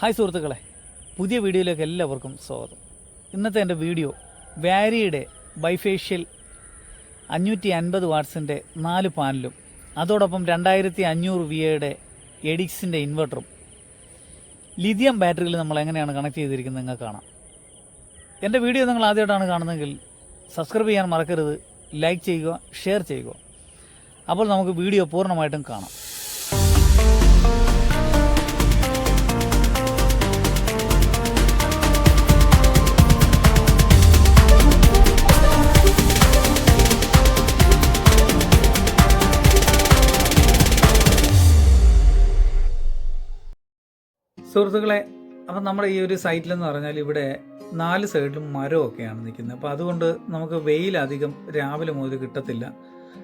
Hi സുഹൃത്തുക്കളെ പുതിയ വീഡിയോയിലേക്ക് എല്ലാവർക്കും സ്വാഗതം. ഇന്നത്തെ എന്റെ വീഡിയോ വാരിയുടെ ബൈഫേഷ്യൽ അഞ്ഞൂറ്റി അൻപത് വാട്ട്സിന്റെ നാല് പാനലും അതോടൊപ്പം രണ്ടായിരത്തി അഞ്ഞൂറ് വി എയുടെ എഡിക്സിന്റെ ഇൻവെർട്ടറും. ലിഥിയം ബാറ്ററിയിൽ നമ്മൾ എങ്ങനെയാണ് കണക്ട് ചെയ്തിരിക്കുന്നത് നിങ്ങൾക്ക് കാണാം. എന്റെ വീഡിയോ നിങ്ങൾ ആദ്യമായിട്ടാണ് കാണുന്നതെങ്കിൽ സബ്സ്ക്രൈബ് ചെയ്യാൻ മറക്കരുത് ലൈക്ക് ചെയ്യുക ഷെയർ ചെയ്യുക. അപ്പോൾ നമുക്ക് വീഡിയോ പൂർണമായിട്ടും കാണാം. സുഹൃത്തുക്കളെ അപ്പം നമ്മുടെ ഈ ഒരു സൈറ്റിലെന്ന് പറഞ്ഞാൽ ഇവിടെ നാല് സൈഡിലും മരമൊക്കെയാണ് നിൽക്കുന്നത്. അപ്പോൾ അതുകൊണ്ട് നമുക്ക് വെയിൽ അധികം രാവിലെ മുതൽ കിട്ടത്തില്ല.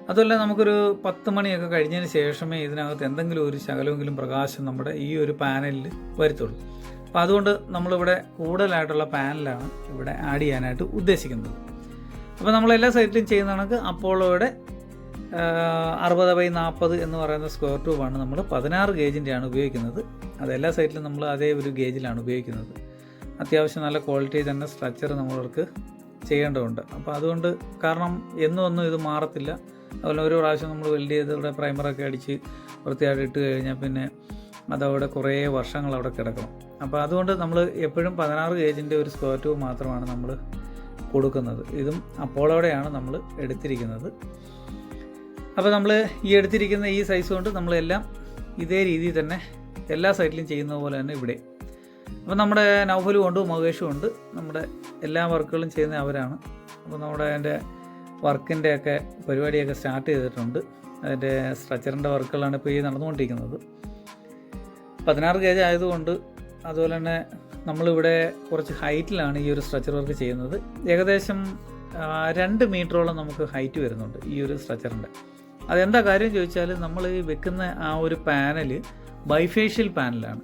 അതുമല്ല നമുക്കൊരു പത്ത് മണിയൊക്കെ കഴിഞ്ഞതിന് ശേഷമേ ഇതിനകത്ത് എന്തെങ്കിലും ഒരു ശകലമെങ്കിലും പ്രകാശം നമ്മുടെ ഈ ഒരു പാനലിൽ വരുത്തുള്ളൂ. അപ്പോൾ അതുകൊണ്ട് നമ്മളിവിടെ കൂടുതലായിട്ടുള്ള പാനലാണ് ഇവിടെ ആഡ് ചെയ്യാനായിട്ട് ഉദ്ദേശിക്കുന്നത്. അപ്പോൾ നമ്മൾ എല്ലാ സൈറ്റിലും ചെയ്യുന്ന കണക്ക് അപ്പോളോയുടെ അറുപത് ബൈ നാൽപ്പത് എന്ന് പറയുന്ന സ്ക്വയർ ട്യൂബാണ് നമ്മൾ പതിനാറ് ഗേജിന്റെയാണ് ഉപയോഗിക്കുന്നത്. അത് എല്ലാ സൈറ്റിലും നമ്മൾ അതേ ഒരു ഗേജിലാണ് ഉപയോഗിക്കുന്നത്. അത്യാവശ്യം നല്ല ക്വാളിറ്റി തന്നെ സ്ട്രക്ചർ നമ്മൾക്ക് ചെയ്യേണ്ടതുണ്ട്. അപ്പോൾ അതുകൊണ്ട് കാരണം എന്നും ഒന്നും ഇത് മാറത്തില്ല. അതുപോലെ ഒരു പ്രാവശ്യം നമ്മൾ വെൽഡ് ചെയ്ത് ഇവിടെ പ്രൈമറൊക്കെ അടിച്ച് വൃത്തിയായിട്ട് ഇട്ട് കഴിഞ്ഞാൽ പിന്നെ അതവിടെ കുറേ വർഷങ്ങൾ അവിടെ കിടക്കണം. അപ്പോൾ അതുകൊണ്ട് നമ്മൾ എപ്പോഴും പതിനാറ് ഗേജിന്റെ ഒരു സ്ക്വയർ ട്യൂബ് മാത്രമാണ് നമ്മൾ കൊടുക്കുന്നത്. ഇതും അപ്പോളോടെയാണ് നമ്മൾ എടുത്തിരിക്കുന്നത്. അപ്പോൾ നമ്മൾ ഈ എടുത്തിരിക്കുന്ന ഈ സൈസ് കൊണ്ട് നമ്മളെല്ലാം ഇതേ രീതിയിൽ തന്നെ എല്ലാ സൈറ്റിലും ചെയ്യുന്ന പോലെ തന്നെ ഇവിടെ. അപ്പോൾ നമ്മുടെ നൗഫലും ഉണ്ട് മഹേഷും ഉണ്ട്. നമ്മുടെ എല്ലാ വർക്കുകളും ചെയ്യുന്ന അവരാണ്. അപ്പോൾ നമ്മുടെ അതിന്റെ വർക്കിന്റെ ഒക്കെ പരിപാടിയൊക്കെ സ്റ്റാർട്ട് ചെയ്തിട്ടുണ്ട്. അതിന്റെ സ്ട്രക്ചറിന്റെ വർക്കുകളാണ് ഇപ്പോൾ ഈ നടന്നുകൊണ്ടിരിക്കുന്നത്. പതിനാറ് ഗേജ് ആയതുകൊണ്ട് അതുപോലെ തന്നെ നമ്മളിവിടെ കുറച്ച് ഹൈറ്റിലാണ് ഈ ഒരു സ്ട്രക്ചർ വർക്ക് ചെയ്യുന്നത്. ഏകദേശം രണ്ട് മീറ്ററോളം നമുക്ക് ഹൈറ്റ് വരുന്നുണ്ട് ഈ ഒരു സ്ട്രക്ചറിന്റെ അതെന്താ കാര്യം ചോദിച്ചാൽ നമ്മൾ വെക്കുന്ന ആ ഒരു പാനൽ ബൈഫേഷ്യൽ പാനലാണ്.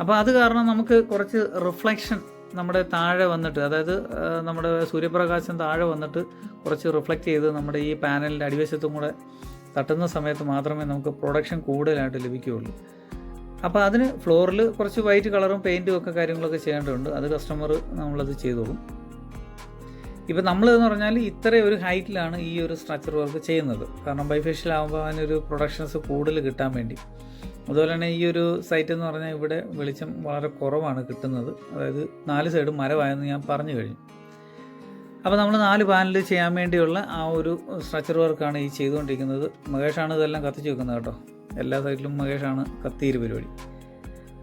അപ്പോൾ അത് കാരണം നമുക്ക് കുറച്ച് റിഫ്ലക്ഷൻ നമ്മുടെ താഴെ വന്നിട്ട് അതായത് നമ്മുടെ സൂര്യപ്രകാശം താഴെ വന്നിട്ട് കുറച്ച് റിഫ്ലക്റ്റ് ചെയ്ത് നമ്മുടെ ഈ പാനലിന്റെ അടിവശത്തും കൂടെ തട്ടുന്ന സമയത്ത് മാത്രമേ നമുക്ക് പ്രൊഡക്ഷൻ കൂടുതലായിട്ട് ലഭിക്കുകയുള്ളൂ. അപ്പോൾ അതിന് ഫ്ലോറിൽ കുറച്ച് വൈറ്റ് കളറും പെയിന്റും ഒക്കെ കാര്യങ്ങളൊക്കെ ചെയ്യേണ്ടതുണ്ട്. അത് കസ്റ്റമർ നമ്മളത് ചെയ്തോളും. ഇപ്പം നമ്മളെന്ന് പറഞ്ഞാൽ ഇത്ര ഒരു ഹൈറ്റിലാണ് ഈ ഒരു സ്ട്രക്ചർ വർക്ക് ചെയ്യുന്നത്. കാരണം ബൈഫേഷ്യൽ ആകുമ്പോൾ അതിനൊരു പ്രൊഡക്ഷൻസ് കൂടുതൽ കിട്ടാൻ വേണ്ടി. അതുപോലെ തന്നെ ഈ ഒരു സൈറ്റ് എന്ന് പറഞ്ഞാൽ ഇവിടെ വെളിച്ചം വളരെ കുറവാണ് കിട്ടുന്നത്. അതായത് നാല് സൈഡും മരമായെന്ന് ഞാൻ പറഞ്ഞു കഴിഞ്ഞു. അപ്പോൾ നമ്മൾ നാല് പാനൽ ചെയ്യാൻ വേണ്ടിയുള്ള ആ ഒരു സ്ട്രക്ചർ വർക്കാണ് ഈ ചെയ്തുകൊണ്ടിരിക്കുന്നത്. മഹേഷാണ് ഇതെല്ലാം കത്തിച്ച് വെക്കുന്നത് കേട്ടോ. എല്ലാ സൈഡിലും മഹേഷാണ് കത്തിയിരു പരിപാടി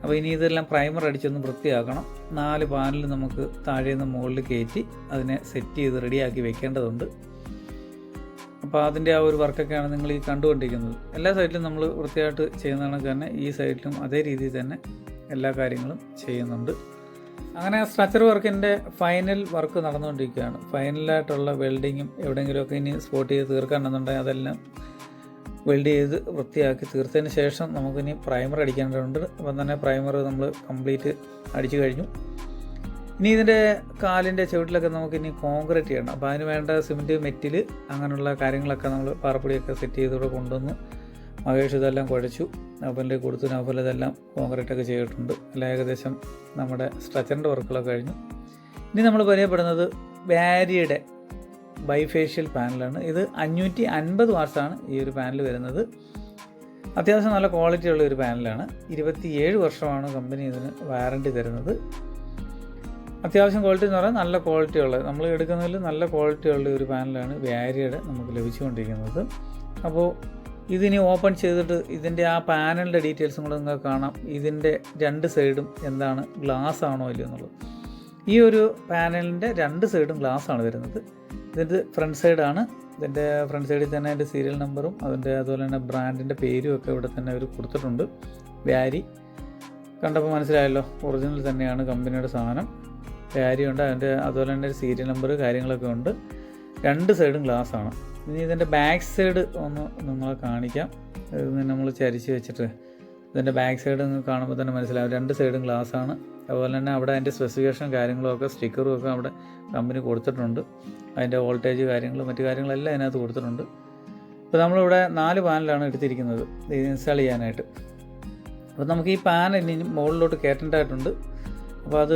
അപ്പോൾ ഇനി ഇതെല്ലാം പ്രൈമർ അടിച്ചൊന്ന് വൃത്തിയാക്കണം. നാല് പാനൽ നമുക്ക് താഴെ നിന്ന് മുകളിൽ കയറ്റി അതിനെ സെറ്റ് ചെയ്ത് റെഡിയാക്കി വെക്കേണ്ടതുണ്ട്. അപ്പോൾ അതിന്റെ ആ ഒരു വർക്കൊക്കെയാണ് നിങ്ങൾ ഈ കണ്ടുകൊണ്ടിരിക്കുന്നത്. എല്ലാ സൈഡിലും നമ്മൾ വൃത്തിയായിട്ട് ചെയ്യുന്ന കണക്ക് തന്നെ ഈ സൈഡിലും അതേ രീതിയിൽ തന്നെ എല്ലാ കാര്യങ്ങളും ചെയ്യുന്നുണ്ട്. അങ്ങനെ സ്ട്രക്ചർ വർക്കിന്റെ ഫൈനൽ വർക്ക് നടന്നുകൊണ്ടിരിക്കുകയാണ്. ഫൈനലായിട്ടുള്ള വെൽഡിങ്ങും എവിടെയെങ്കിലുമൊക്കെ ഇനി സ്പോട്ട് ചെയ്ത് തീർക്കാണെന്നുണ്ടെങ്കിൽ അതെല്ലാം വെൽഡ് ചെയ്ത് വൃത്തിയാക്കി തീർത്തതിന് ശേഷം നമുക്കിനി പ്രൈമർ അടിക്കേണ്ടതുണ്ട്. അപ്പം തന്നെ പ്രൈമർ നമ്മൾ കംപ്ലീറ്റ് അടിച്ചു കഴിഞ്ഞു. ഇനി ഇതിന്റെ കാലിന്റെ ചുവട്ടിലൊക്കെ നമുക്കിനി കോൺക്രീറ്റ് ചെയ്യണം. അപ്പോൾ അതിന് വേണ്ട സിമെന്റ് മെറ്റിൽ അങ്ങനെയുള്ള കാര്യങ്ങളൊക്കെ നമ്മൾ പാറപ്പൊടിയൊക്കെ സെറ്റ് ചെയ്തൂടെ കൊണ്ടുവന്ന് മഹേഷ് ഇതെല്ലാം കുഴച്ചു. നൗഫലിന്റെ കൊടുത്തു. നൗഫൽ ഇതെല്ലാം കോൺക്രീറ്റ് ഒക്കെ ചെയ്തിട്ടുണ്ട്. എല്ലാം ഏകദേശം നമ്മുടെ സ്ട്രച്ചറിന്റെ വർക്കുകളൊക്കെ കഴിഞ്ഞു. ഇനി നമ്മൾ പരിചയപ്പെടുന്നത് വാരിയുടെ ബൈഫേഷ്യൽ പാനലാണ്. ഇത് അഞ്ഞൂറ്റി അൻപത് വാട്സാണ് ഈ ഒരു പാനൽ വരുന്നത്. അത്യാവശ്യം നല്ല ക്വാളിറ്റി ഉള്ള ഒരു പാനലാണ്. ഇരുപത്തിയേഴ് വർഷമാണ് കമ്പനി ഇതിന് വാറണ്ടി തരുന്നത്. അത്യാവശ്യം ക്വാളിറ്റി എന്ന് പറഞ്ഞാൽ നല്ല ക്വാളിറ്റി ഉള്ളത് നമ്മൾ എടുക്കുന്നതിൽ നല്ല ക്വാളിറ്റി ഉള്ള ഒരു പാനലാണ് വാരിയുടെ നമുക്ക് ലഭിച്ചുകൊണ്ടിരിക്കുന്നത്. അപ്പോൾ ഇതിനി ഓപ്പൺ ചെയ്തിട്ട് ഇതിന്റെ ആ പാനലിന്റെ ഡീറ്റെയിൽസും കൂടെ നിങ്ങൾക്ക് കാണാം. ഇതിന്റെ രണ്ട് സൈഡും എന്താണ് ഗ്ലാസ് ആണോ ഇല്ലയോ എന്നുള്ളത്. ഈ ഒരു പാനലിന്റെ രണ്ട് സൈഡും ഗ്ലാസ് ആണ് വരുന്നത് ഇതിന്റെ ഫ്രണ്ട് സൈഡാണ് ഇതിന്റെ ഫ്രണ്ട് സൈഡിൽ തന്നെ അതിന്റെ സീരിയൽ നമ്പറും അതിന്റെ അതുപോലെ തന്നെ ബ്രാൻഡിന്റെ പേരും ഒക്കെ ഇവിടെ തന്നെ അവർ കൊടുത്തിട്ടുണ്ട്. വ്യാരി കണ്ടപ്പോൾ മനസ്സിലായല്ലോ ഒറിജിനൽ തന്നെയാണ് കമ്പനിയുടെ സാധനം. ഉണ്ട് അതിന്റെ അതുപോലെ തന്നെ സീരിയൽ നമ്പർ കാര്യങ്ങളൊക്കെ ഉണ്ട്. രണ്ട് സൈഡും ഗ്ലാസ് ആണ്. ഇനി ഇതിന്റെ ബാക്ക് സൈഡ് ഒന്ന് നിങ്ങളെ കാണിക്കാം. ഇത് നമ്മൾ ചരിച്ച് വെച്ചിട്ട് ഇതിന്റെ ബാക്ക് സൈഡ് കാണുമ്പോൾ തന്നെ മനസ്സിലാവും. രണ്ട് സൈഡും ഗ്ലാസ് ആണ്. അതുപോലെ തന്നെ അവിടെ അതിന്റെ സ്പെസിഫിക്കേഷൻ കാര്യങ്ങളൊക്കെ സ്റ്റിക്കറും ഒക്കെ അവിടെ കമ്പനി കൊടുത്തിട്ടുണ്ട്. അതിന്റെ വോൾട്ടേജ് കാര്യങ്ങളും മറ്റു കാര്യങ്ങളെല്ലാം അതിനകത്ത് കൊടുത്തിട്ടുണ്ട്. ഇപ്പോൾ നമ്മളിവിടെ നാല് പാനലാണ് എടുത്തിരിക്കുന്നത് ഇത് ഇൻസ്റ്റാൾ ചെയ്യാനായിട്ട്. അപ്പോൾ നമുക്ക് ഈ പാൻ ഇനി മുകളിലോട്ട് കയറ്റേണ്ടതായിട്ടുണ്ട്. അപ്പോൾ അത്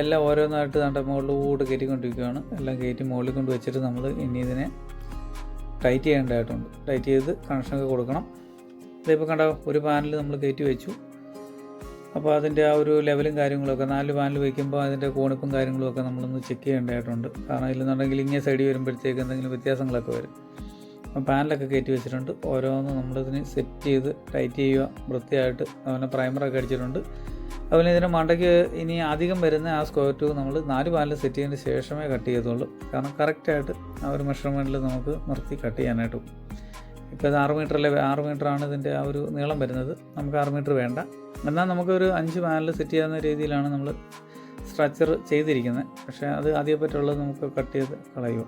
എല്ലാം ഓരോന്നായിട്ട് നമ്മുടെ മുകളിലോട്ട് കയറ്റിക്കൊണ്ടിരിക്കുകയാണ് എല്ലാം കയറ്റി മുകളിൽ കൊണ്ട് വെച്ചിട്ട് നമ്മൾ ഇനി ഇതിനെ ടൈറ്റ് ചെയ്യേണ്ടതായിട്ടുണ്ട്. ടൈറ്റ് ചെയ്ത് കണക്ഷനൊക്കെ കൊടുക്കണം. ഇതിപ്പോൾ കണ്ട ഒരു പാനൽ നമ്മൾ കയറ്റി വെച്ചു. അപ്പോൾ അതിന്റെ ആ ഒരു ലെവലും കാര്യങ്ങളൊക്കെ നാല് പാനൽ വയ്ക്കുമ്പോൾ അതിന്റെ കോണിപ്പും കാര്യങ്ങളൊക്കെ നമ്മളൊന്ന് ചെക്ക് ചെയ്യേണ്ടതായിട്ടുണ്ട്. കാരണം ഇല്ലെന്നുണ്ടെങ്കിൽ ഇങ്ങനെ സൈഡ് വരുമ്പോഴത്തേക്ക് എന്തെങ്കിലും വ്യത്യാസങ്ങളൊക്കെ വരും. അപ്പം പാനലൊക്കെ കയറ്റി വെച്ചിട്ടുണ്ട്. ഓരോന്ന് നമ്മളിതിന് സെറ്റ് ചെയ്ത് ടൈറ്റ് ചെയ്യുക. വൃത്തിയായിട്ട് അതുപോലെ പ്രൈമറൊക്കെ അടിച്ചിട്ടുണ്ട്. അതുപോലെ ഇതിന്റെ മണ്ടയ്ക്ക് ഇനി അധികം വരുന്ന ആ സ്ക്വയർ ട്യൂബ് നമ്മൾ നാല് പാനൽ സെറ്റ് ചെയ്തതിന് ശേഷമേ കട്ട് ചെയ്തുള്ളൂ കാരണം കറക്റ്റായിട്ട് ആ ഒരു മെഷർമെന്റിൽ നമുക്ക് നിർത്തി കട്ട് ചെയ്യാനായിട്ട് ഇപ്പോൾ ഇത് ആറ് മീറ്ററല്ലേ ആറ് മീറ്ററാണ് ഇതിന്റെ ആ ഒരു നീളം വരുന്നത്. നമുക്ക് ആറ് മീറ്റർ വേണ്ട. എന്നാൽ നമുക്കൊരു അഞ്ച് പാനൽ സെറ്റ് ചെയ്യാവുന്ന രീതിയിലാണ് നമ്മൾ സ്ട്രക്ചർ ചെയ്തിരിക്കുന്നത്. പക്ഷേ അത് ആദ്യം പറ്റുള്ളത് നമുക്ക് കട്ട് ചെയ്ത് കളയുക.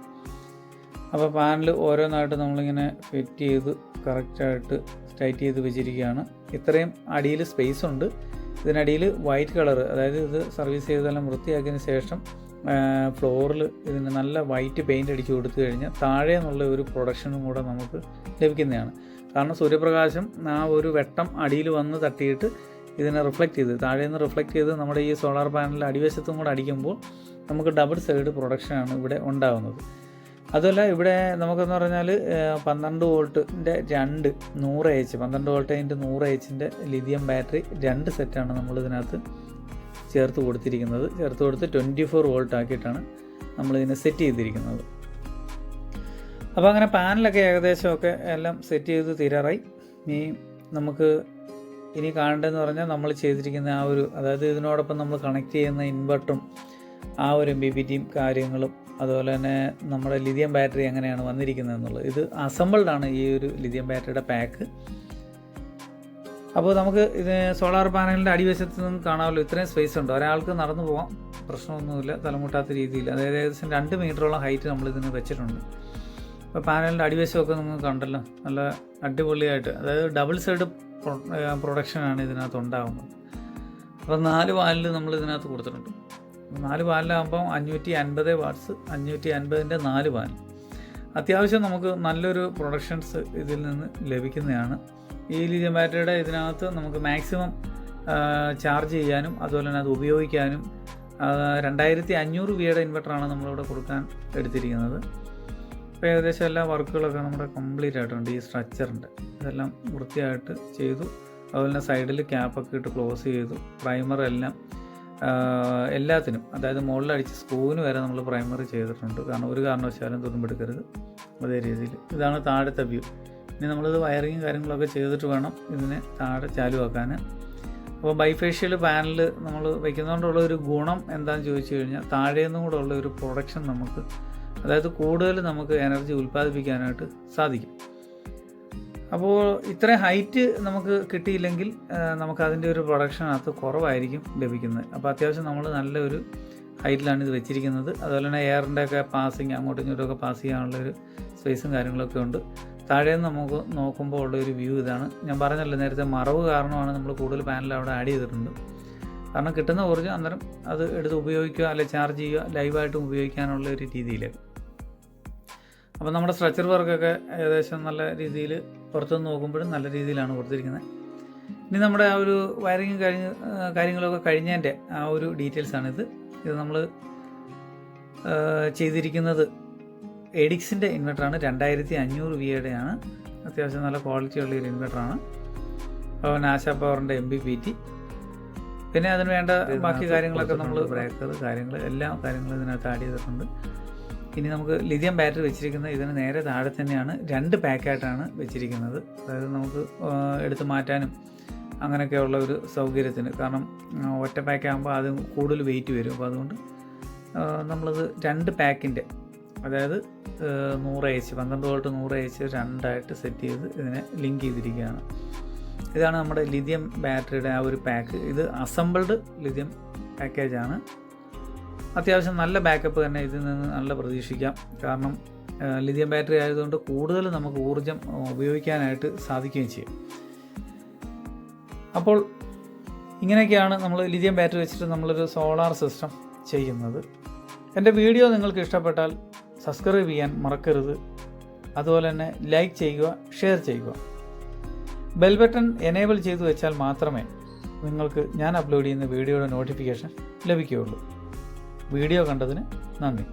അപ്പോൾ പാനൽ ഓരോന്നായിട്ട് നമ്മളിങ്ങനെ ഫിറ്റ് ചെയ്ത് കറക്റ്റായിട്ട് ടൈറ്റ് ചെയ്ത് വെച്ചിരിക്കുകയാണ്. ഇത്രയും അടിയിൽ സ്പേസ് ഉണ്ട്. ഇതിനടിയിൽ വൈറ്റ് കളർ അതായത് ഇത് സർവീസ് ചെയ്തെല്ലാം വൃത്തിയാക്കിയതിന് ശേഷം ഫ്ലോറിൽ ഇതിന് നല്ല വൈറ്റ് പെയിന്റ് അടിച്ച് കൊടുത്തു കഴിഞ്ഞാൽ താഴെ എന്നുള്ള ഒരു പ്രൊഡക്ഷനും കൂടെ നമുക്ക് ലഭിക്കുന്നതാണ്. കാരണം സൂര്യപ്രകാശം ആ ഒരു വെട്ടം അടിയിൽ വന്ന് തട്ടിയിട്ട് ഇതിനെ റിഫ്ലക്റ്റ് ചെയ്ത് താഴെ നിന്ന് റിഫ്ലക്റ്റ് ചെയ്ത് നമ്മുടെ ഈ സോളാർ പാനൽ അടിവശത്തും കൂടെ അടിക്കുമ്പോൾ നമുക്ക് ഡബിൾ സൈഡ് പ്രൊഡക്ഷനാണ് ഇവിടെ ഉണ്ടാകുന്നത് അതുമല്ല ഇവിടെ നമുക്കെന്ന് പറഞ്ഞാൽ പന്ത്രണ്ട് വോൾട്ടിന്റെ രണ്ട് നൂറ് എച്ച് പന്ത്രണ്ട് വോൾട്ടേജിന്റെ നൂറ് എച്ചിന്റെ ലിഥിയം ബാറ്ററി രണ്ട് സെറ്റാണ് നമ്മൾ ഇതിനകത്ത് ചേർത്ത് കൊടുത്തിരിക്കുന്നത്. ചേർത്ത് കൊടുത്ത് ട്വന്റി ഫോർ വോൾട്ട് ആക്കിയിട്ടാണ് നമ്മളിതിനെ സെറ്റ് ചെയ്തിരിക്കുന്നത്. അപ്പോൾ അങ്ങനെ പാനലൊക്കെ ഏകദേശമൊക്കെ എല്ലാം സെറ്റ് ചെയ്ത് തീരാറായി. ഇനി നമുക്ക് ഇനി കാണേണ്ടതെന്ന് പറഞ്ഞാൽ നമ്മൾ ചെയ്തിരിക്കുന്ന ആ ഒരു അതായത് ഇതിനോടൊപ്പം നമ്മൾ കണക്ട് ചെയ്യുന്ന ഇൻവെർട്ടറും ആ ഒരു എം ബി ടിയും കാര്യങ്ങളും അതുപോലെ തന്നെ നമ്മുടെ ലിഥിയം ബാറ്ററി എങ്ങനെയാണ് വന്നിരിക്കുന്നത് എന്നുള്ളത്. ഇത് അസംബിൾഡ് ആണ് ഈ ഒരു ലിഥിയം ബാറ്ററിയുടെ പാക്ക് അപ്പോൾ നമുക്ക് ഇത് സോളാർ പാനലിന്റെ അടിവശത്ത് നിന്ന് കാണാമല്ലോ ഇത്രയും സ്പേസ് ഉണ്ട്. ഒരാൾക്ക് നടന്നു പോകാം പ്രശ്നമൊന്നുമില്ല തലമുട്ടാത്ത രീതിയിൽ അതായത് ഏകദേശം രണ്ട് മീറ്ററോളം ഹൈറ്റ് നമ്മൾ ഇതിന് വെച്ചിട്ടുണ്ട്. അപ്പോൾ പാനലിന്റെ അടിവശമൊക്കെ നിങ്ങൾക്ക് കണ്ടല്ലോ നല്ല അടിപൊളിയായിട്ട്. അതായത് ഡബിൾ സൈഡ് പ്രൊഡക്ഷനാണ് ഇതിനകത്ത് ഉണ്ടാകുന്നത് അപ്പോൾ നാല് വാലിൽ നമ്മൾ ഇതിനകത്ത് കൊടുത്തിട്ടുണ്ട്. നാല് പാനലാകുമ്പം അഞ്ഞൂറ്റി അൻപത് വാട്സ് അഞ്ഞൂറ്റി അൻപതിന്റെ നാല് പാനൽ അത്യാവശ്യം നമുക്ക് നല്ലൊരു പ്രൊഡക്ഷൻസ് ഇതിൽ നിന്ന് ലഭിക്കുന്നതാണ്. ഈ ലിഥിയം ബാറ്ററിയുടെ ഇതിനകത്ത് നമുക്ക് മാക്സിമം ചാർജ് ചെയ്യാനും അതുപോലെ തന്നെ അത് ഉപയോഗിക്കാനും രണ്ടായിരത്തി അഞ്ഞൂറ് വിയുടെ ഇൻവെർട്ടറാണ് നമ്മളിവിടെ കൊടുക്കാൻ എടുത്തിരിക്കുന്നത്. അപ്പോൾ ഏകദേശം എല്ലാ വർക്കുകളൊക്കെ നമ്മുടെ കംപ്ലീറ്റ് ആയിട്ടുണ്ട്. ഈ സ്ട്രക്ചറിന്റെ ഇതെല്ലാം വൃത്തിയായിട്ട് ചെയ്തു. അതുപോലെ തന്നെ സൈഡിൽ ക്യാപ്പൊക്കെ ഇട്ട് ക്ലോസ് ചെയ്തു. പ്രൈമർ എല്ലാം എല്ലാത്തിനും. അതായത് മുകളിലടിച്ച് സ്ക്രൂവിന് വരെ നമ്മൾ പ്രൈമറി ചെയ്തിട്ടുണ്ട്. കാരണം ഒരു കാരണവശാലും തുരുമ്പെടുക്കരുത് അതേ രീതിയിൽ. ഇതാണ് താഴത്തെ വ്യൂ ഇനി നമ്മളിത് വയറിങ്ങും കാര്യങ്ങളൊക്കെ ചെയ്തിട്ട് വേണം ഇതിനെ താഴെ ചാലുവാക്കാൻ അപ്പോൾ ബൈഫേഷ്യൽ പാനൽ നമ്മൾ വയ്ക്കുന്നതുകൊണ്ടുള്ള ഒരു ഗുണം എന്താണെന്ന് ചോദിച്ചു കഴിഞ്ഞാൽ താഴെ നിന്നും കൂടെ ഉള്ള ഒരു പ്രൊഡക്ഷൻ നമുക്ക് അതായത് കൂടുതൽ നമുക്ക് എനർജി ഉൽപ്പാദിപ്പിക്കാനായിട്ട് സാധിക്കും. അപ്പോൾ ഇത്ര ഹൈറ്റ് നമുക്ക് കിട്ടിയില്ലെങ്കിൽ നമുക്ക് അതിന്റെ ഒരു പ്രൊഡക്ഷനകത്ത് കുറവായിരിക്കും ലഭിക്കുന്നത്. അപ്പോൾ അത്യാവശ്യം നമ്മൾ നല്ലൊരു ഹൈറ്റിലാണ് ഇത് വെച്ചിരിക്കുന്നത്. അതുപോലെ തന്നെ എയറിന്റെ ഒക്കെ പാസിങ് അങ്ങോട്ടും ഇങ്ങോട്ടും ഒക്കെ പാസ് ചെയ്യാനുള്ള ഒരു സ്പേസും കാര്യങ്ങളൊക്കെ ഉണ്ട്. താഴെ നിന്ന് നമുക്ക് നോക്കുമ്പോൾ ഉള്ള ഒരു വ്യൂ ഇതാണ്. ഞാൻ പറഞ്ഞല്ലോ നേരത്തെ മറവ് കാരണമാണ് നമ്മൾ കൂടുതൽ പാനൽ അവിടെ ആഡ് ചെയ്തിട്ടുണ്ട്. കാരണം കിട്ടുന്ന ഊർജം അന്നേരം അത് എടുത്ത് ഉപയോഗിക്കുക അല്ലെങ്കിൽ ചാർജ് ചെയ്യുക ലൈവായിട്ടും ഉപയോഗിക്കാനുള്ള ഒരു രീതിയിലേക്ക്. അപ്പോൾ നമ്മുടെ സ്ട്രക്ചർ വർക്കൊക്കെ ഏകദേശം നല്ല രീതിയിൽ പുറത്തുനിന്ന് നോക്കുമ്പോഴും നല്ല രീതിയിലാണ് കൊടുത്തിരിക്കുന്നത്. ഇനി നമ്മുടെ ആ ഒരു വയറിങ് കഴിഞ്ഞ് കാര്യങ്ങളൊക്കെ കഴിഞ്ഞതിന്റെ ആ ഒരു ഡീറ്റെയിൽസാണിത്. ഇത് നമ്മൾ ചെയ്തിരിക്കുന്നത് എഡിക്സിന്റെ ഇൻവെർട്ടറാണ്. രണ്ടായിരത്തി അഞ്ഞൂറ് വിയുടെയാണ് അത്യാവശ്യം നല്ല ക്വാളിറ്റി ഉള്ള ഒരു ഇൻവെർട്ടറാണ്. അപ്പോൾ നാശ പവറിന്റെ എം ബി പി ടി പിന്നെ അതിന് വേണ്ട ബാക്കി കാര്യങ്ങളൊക്കെ നമ്മൾ ബ്രേക്കർ കാര്യങ്ങൾ എല്ലാ കാര്യങ്ങളും ഇതിനകത്ത് ആഡ് ചെയ്തിട്ടുണ്ട്. ഇനി നമുക്ക് ലിഥിയം ബാറ്ററി വെച്ചിരിക്കുന്നത് ഇതിന് നേരെ താഴെ തന്നെയാണ് രണ്ട് പാക്കായിട്ടാണ് വെച്ചിരിക്കുന്നത്. അതായത് നമുക്ക് എടുത്തു മാറ്റാനും അങ്ങനെയൊക്കെയുള്ള ഒരു സൗകര്യത്തിന്. കാരണം ഒറ്റ പാക്ക് ആകുമ്പോൾ അത് കൂടുതൽ വെയിറ്റ് വരും. അപ്പോൾ അതുകൊണ്ട് നമ്മളത് രണ്ട് പാക്കിന്റെ അതായത് നൂറ് എച്ച് പന്ത്രണ്ട് വോൾട്ട് നൂറ് എച്ച് രണ്ടായിട്ട് സെറ്റ് ചെയ്ത് ഇതിനെ ലിങ്ക് ചെയ്തിരിക്കുകയാണ്. ഇതാണ് നമ്മുടെ ലിഥിയം ബാറ്ററിയുടെ ആ ഒരു പാക്ക്. ഇത് അസംബിൾഡ് ലിഥിയം പാക്കേജാണ് അത്യാവശ്യം നല്ല ബാക്കപ്പ് തന്നെ ഇതിൽ നിന്ന് നല്ല പ്രതീക്ഷിക്കാം. കാരണം ലിഥിയം ബാറ്ററി ആയതുകൊണ്ട് കൂടുതൽ നമുക്ക് ഊർജം ഉപയോഗിക്കാനായിട്ട് സാധിക്കുകയും ചെയ്യും. അപ്പോൾ ഇങ്ങനെയൊക്കെയാണ് നമ്മൾ ലിഥിയം ബാറ്ററി വെച്ചിട്ട് നമ്മളൊരു സോളാർ സിസ്റ്റം ചെയ്യുന്നത്. എന്റെ വീഡിയോ നിങ്ങൾക്ക് ഇഷ്ടപ്പെട്ടാൽ സബ്സ്ക്രൈബ് ചെയ്യാൻ മറക്കരുത്. അതുപോലെ തന്നെ ലൈക്ക് ചെയ്യുക ഷെയർ ചെയ്യുക. ബെൽ ബട്ടൺ എനേബിൾ ചെയ്തു വെച്ചാൽ മാത്രമേ നിങ്ങൾക്ക് ഞാൻ അപ്ലോഡ് ചെയ്യുന്ന വീഡിയോയുടെ നോട്ടിഫിക്കേഷൻ ലഭിക്കുകയുള്ളൂ. വീഡിയോ കണ്ടതിന് നന്ദി.